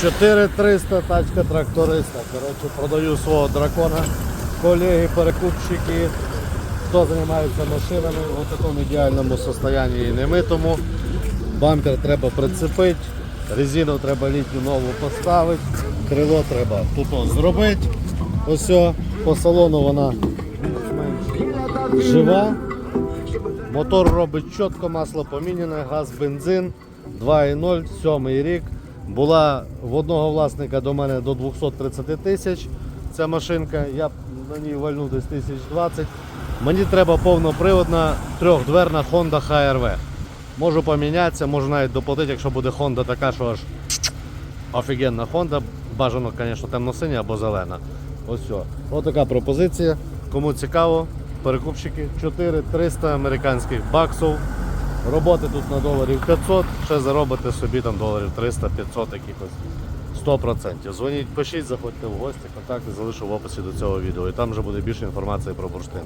4300 тачка тракториста. Коротше, продаю свого дракона. Колеги, перекупщики, хто займається машинами в такому ідеальному стані і немитому. Бампер треба прицепити, резину треба літню нову поставити, крило треба тут зробити. Ось по салону вона жива. Мотор робить чітко, масло поміняне, газ, бензин 2.0, сьомий рік. Була в одного власника до мене до 230 тисяч. Ця машинка, я на ній вальну десь 1020. Мені треба повноприводна трьохдверна Honda HR-V. Можу помінятися, можу навіть доплатити, якщо буде Honda така, що аж офігенна Honda. Бажано, звісно, темно-синя або зелена. Ось все. Ось така пропозиція. Кому цікаво, перекупщики 4-300 американських баксів. Роботи тут на доларів 500, ще заробите собі там доларів 300-500 якихось 100%. Дзвоніть, пишіть, заходьте в гості, контакти залишу в описі до цього відео. І там вже буде більше інформації про бурштин.